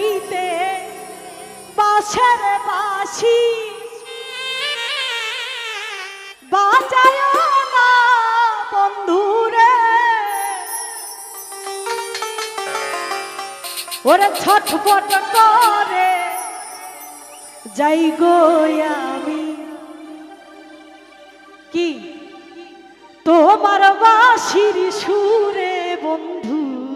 চাইতে বাঁশের বাসি। বাজায় না বন্ধুরে। ওরে ছটফট করে যাই গো আমি। কি? তোমার বাসির সুরে বন্ধু।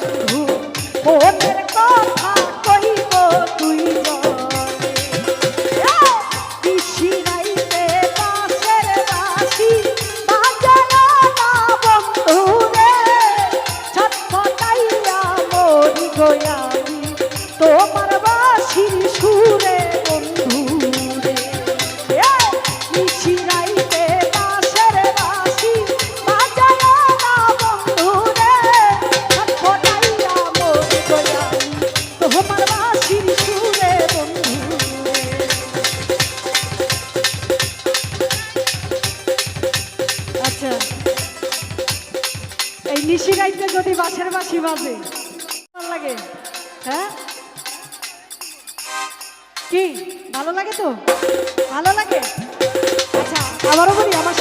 বন্ধু ও নিশি গাইতে যদি বাসের বাসি বাজে, ভালো লাগে হ্যাঁ? কি, ভালো লাগে তো? ভালো লাগে? আচ্ছা আবারও বলি, আমার